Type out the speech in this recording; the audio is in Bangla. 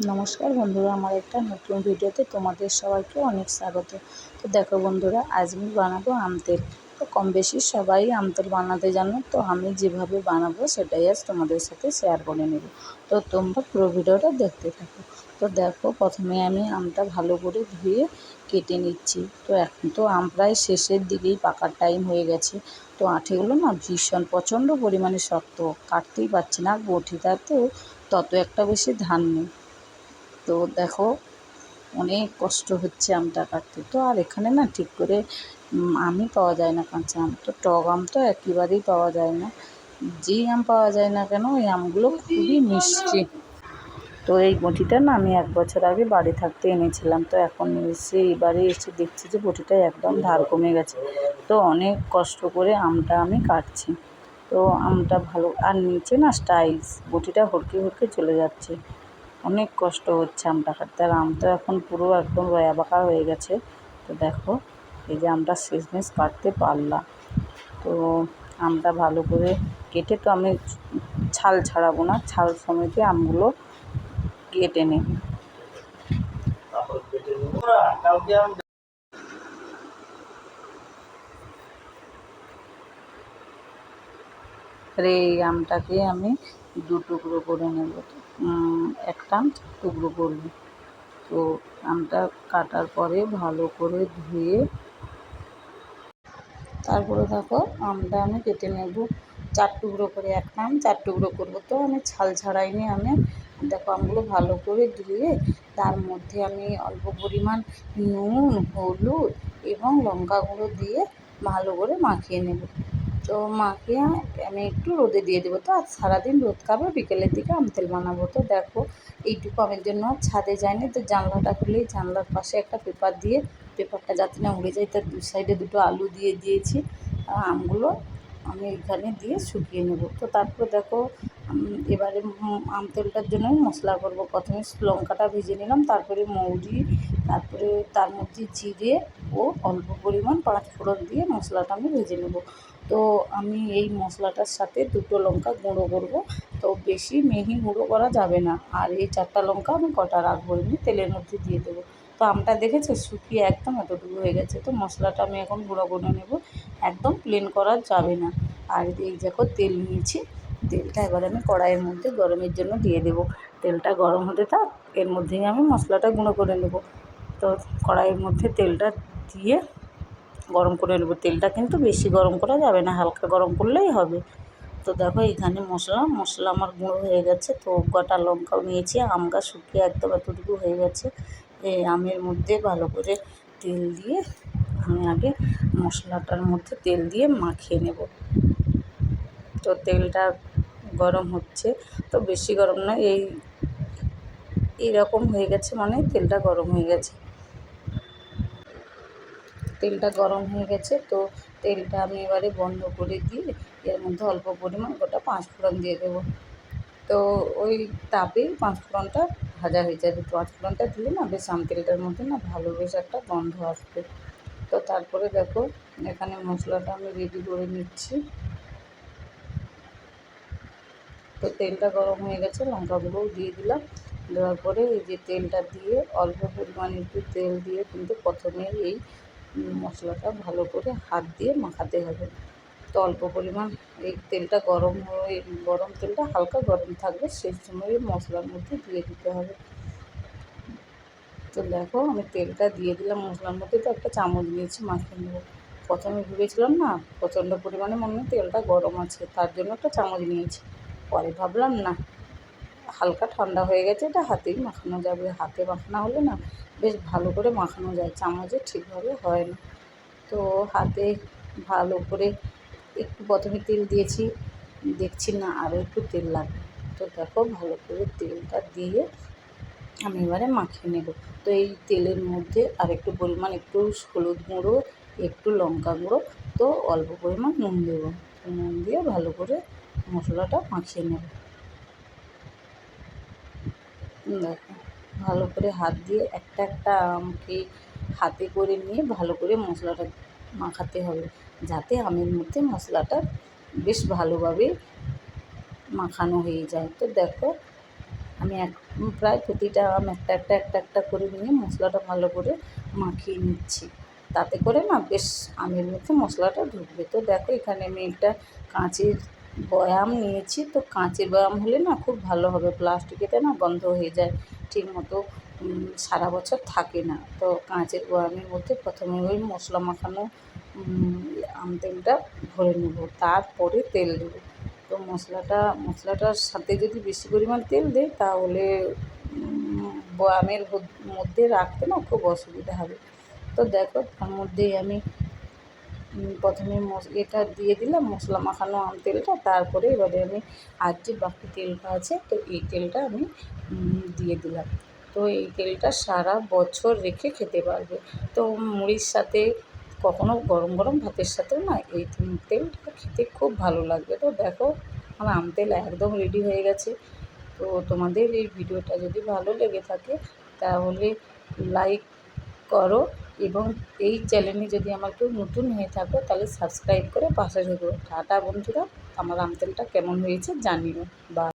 নমস্কার বন্ধুরা, আমার একটা নতুন ভিডিওতে তোমাদের সবাইকে অনেক স্বাগত। তো দেখো বন্ধুরা, আজ আমি বানাবো আম তেল তো কম বেশি সবাই আম তেল বানাতে জানো, তো আমি যেভাবে বানাবো সেটাই আজ তোমাদের সাথে শেয়ার করে নেব। তো তোমরা পুরো ভিডিওটা দেখতে থাকো। তো দেখো, প্রথমে আমি আমটা ভালো করে ধুয়ে কেটে নিচ্ছি। তো এখন তো আম প্রায় শেষের দিকেই পাকার টাইম হয়ে গেছে। তো আঁঠিগুলো না ভীষণ প্রচণ্ড পরিমাণে শক্ত, কাটতেই পারছি না, বটিটাতেও তত একটা বেশি ধান নেই। তো দেখো, অনেক কষ্ট হচ্ছে আমটা কাটতে তো আর এখানে না ঠিক করে আমই পাওয়া যায় না কাঁচা আম। তো টক আম তো একেবারেই পাওয়া যায় না। যেই আম পাওয়া যায় না কেন, ওই আমগুলো খুবই মিষ্টি। তো এই বটিটা না আমি এক বছর আগে বাড়ি থাকতে এনেছিলাম। তো এখন এসে এবারে এসে দেখছি যে বটিটা একদম ধার কমে গেছে। তো অনেক কষ্ট করে আমটা আমি কাটছি। তো আমটা ভালো, আর নিচে না স্টাইলস, বটিটা হড়কে হড়কে চলে যাচ্ছে। অনেক কষ্ট হচ্ছে আমটা কাটতে। আর আম তো এখন পুরো একদম রয়া বাঁকা হয়ে গেছে। তো দেখো, এই যে আমটা শেষমেশ কাটতে পারলাম তো আমটা ভালো করে কেটে তো আমি ছাল ছাড়াবো না, ছাল সমেতে আমগুলো কেটে নেব এই আমটাকে আমি দু টুকরো করে নেব। একটা টুকরো করব। তো আমটা কাটার পরে ভালো করে ধুয়ে তারপরে দেখো আমটা আমি কেটে নেব। চার টুকরো করে একটা আম চার টুকরো করব তো আমি ছাল ছাড়াইনি আমি। দেখো আমগুলো ভালো করে ধুয়ে তার মধ্যে আমি অল্প পরিমাণ নুন, হলুদ এবং লঙ্কা গুঁড়ো দিয়ে ভালো করে মাখিয়ে নেব। তো মাকে আমি একটু রোদে দিয়ে দেবো তো। আর সারাদিন রোদ খাবে, বিকেলের দিকে আম তেল বানাবো তো। দেখো, এইটুকু আমের জন্য ছাদে যায়নি তো, জানলাটা খুলেই জানলার পাশে একটা পেপার দিয়ে, পেপারটা যাতে না উড়ে যায়, তার দু সাইডে দুটো আলু দিয়ে দিয়েছি। আমগুলো আমি এখানে দিয়ে শুকিয়ে নেব। তো তারপর দেখো এবারে আম তেলটার জন্যই মশলা করব। প্রথমে লঙ্কাটা ভেজে নিলাম, তারপরে মৌরি, তারপরে তার মধ্যে জিরে ও অল্প পরিমাণ পাঁচ ফোড়ন দিয়ে মশলাটা আমি ভেজে নেব। তো আমি এই মশলাটার সাথে দুটো লঙ্কা গুঁড়ো করব। তো বেশি মিহি গুঁড়ো করা যাবে না। আর এই চারটা লঙ্কা আমি কটা রাখব? এমনি তেলের মধ্যে দিয়ে দেবো। তো আমটা দেখেছ? শুকিয়ে একদম এতটুকু হয়ে গেছে। তো মশলাটা আমি এখন গুঁড়ো করে নেব। একদম প্লেন করা যাবে না। আর এই দেখো, তেল নিয়েছি। তেলটা এবার আমি কড়াইয়ের মধ্যে গরমের জন্য দিয়ে দেবো। তেলটা গরম হতে থাক, এর মধ্যেই আমি মশলাটা গুঁড়ো করে নেব। তো কড়াইয়ের মধ্যে তেলটা দিয়ে গরম করে নেব। তেলটা কিন্তু বেশি গরম করা যাবে না, হালকা গরম করলেই হবে। তো দেখো এখানে মশলা মশলা আমার গুঁড়ো হয়ে গেছে। তো গোটা লঙ্কাও নিয়েছি, আম গাছ শুকিয়ে একদম এতটুকু হয়ে গেছে। এই আমের মধ্যে ভালো করে তেল দিয়ে আমি আগে মশলাটার মধ্যে তেল দিয়ে মাখিয়ে নেব। তো তেলটা গরম হচ্ছে। তো বেশি গরম না, এই, এইরকম হয়ে গেছে মানে তেলটা গরম হয়ে গেছে। তেলটা গরম হয়ে গেছে, তো তেলটা আমি এবারে বন্ধ করে দিয়ে এর মধ্যে অল্প পরিমাণ গোটা পাঁচ ফোড়ন দিয়ে দেবো। তো ওই তাপেই পাঁচ ফোড়নটা ভাজা হয়ে যাবে। পাঁচ ফোড়নটা দিলে না বেশ তেলটার মধ্যে না ভালো বেশ একটা গন্ধ আসবে। তো তারপরে দেখো এখানে মশলাটা আমি রেডি করে নিচ্ছি। তো তেলটা গরম হয়ে গেছে লঙ্কাগুলোও দিয়ে দিলাম। দেওয়ার পরে এই যে তেলটা দিয়ে অল্প পরিমাণে একটু তেল দিয়ে কিন্তু প্রথমে এই মশলাটা ভালো করে হাত দিয়ে মাখাতে হবে। তো অল্প পরিমাণ এই তেলটা গরম হয়ে গরম তেলটা হালকা গরম থাকবে, সেই সময় মশলার মধ্যে দিয়ে দিতে হবে। তো দেখো আমি তেলটা দিয়ে দিলাম, মশলার মধ্যে তো একটা চামচ নিয়েছি মাখিয়ে নেব। প্রথমে ভেবেছিলাম না, প্রচণ্ড পরিমাণে মনে হয় তেলটা গরম আছে, তার জন্য একটা চামচ নিয়েছি। পরে ভাবলাম না হালকা ঠান্ডা হয়ে গেছে, এটা হাতেই মাখানো যাবে। হাতে মাখানো হলে না বেশ ভালো করে মাখানো যায়, চামচে ঠিকভাবে হয় না। তো হাতে ভালো করে একটু প্রথমে তেল দিয়েছি, দেখছি না আরও একটু তেল লাগবে। তো দেখো ভালো করে তেলটা দিয়ে আমি এবারে মাখিয়ে নেব। তো এই তেলের মধ্যে আর একটু পরিমাণ একটু হলুদ গুঁড়ো, একটু লঙ্কা গুঁড়ো, তো অল্প পরিমাণ নুন দেবো। নুন দিয়ে ভালো করে মশলাটা মাখিয়ে নেব। দেখো, ভালো করে হাত দিয়ে একটা একটা আমকে হাতে করে নিয়ে ভালো করে মশলাটা মাখাতে হবে, যাতে আমের মধ্যে মশলাটা বেশ ভালোভাবে মাখানো হয়ে যায়। তো দেখো, আমি এক প্রায় প্রতিটা আম একটা একটা একটা একটা করে নিয়ে মশলাটা ভালো করে মাখিয়ে নিচ্ছি। তাতে করে না বেশ আমের মধ্যে মশলাটা ঢুকবে। তো দেখো, এখানে আমি একটা কাঁচের বয়াম নিয়েছি, তো কাঁচের বয়াম হলে না খুব ভালো হবে। প্লাস্টিকেতে না বন্ধ হয়ে যায়, ঠিক মতো সারা বছর থাকে না। তো কাঁচের বয়ামের মধ্যে প্রথমে ওই মশলা মাখানো আম তেলটা ভরে নেব। তারপরে তেল দেবো। তো মশলাটা, মশলাটার সাথে যদি বেশি পরিমাণ তেল দিই, তাহলে বয়ামের মধ্যে রাখতে না খুব অসুবিধা হবে। তো দেখো, তার মধ্যেই আমি প্রথমে এটা দিয়ে দিলাম, মশলা মাখানো আম তেলটা, তারপরে এবারে আমি আর যে বাকি তেলটা আছে, তো এই তেলটা আমি দিয়ে দিলাম। তো এই তেলটা সারা বছর রেখে খেতে পারবে। তো মুড়ির সাথে কখনও গরম গরম ভাতের সাথেও না এই তেলটা খেতে খুব ভালো লাগবে। তো দেখো, আমার আম তেল একদম রেডি হয়ে গেছে। তো তোমাদের এই ভিডিওটা যদি ভালো লেগে থাকে, তাহলে লাইক করো এবং এই চ্যানেলে যদি আমার কেউ নতুন হয়ে থাকো, তাহলে সাবস্ক্রাইব করে পাশে থেকো। টাটা বন্ধুরা, আমার আমতেলটা কেমন হয়েছে জানিও। বা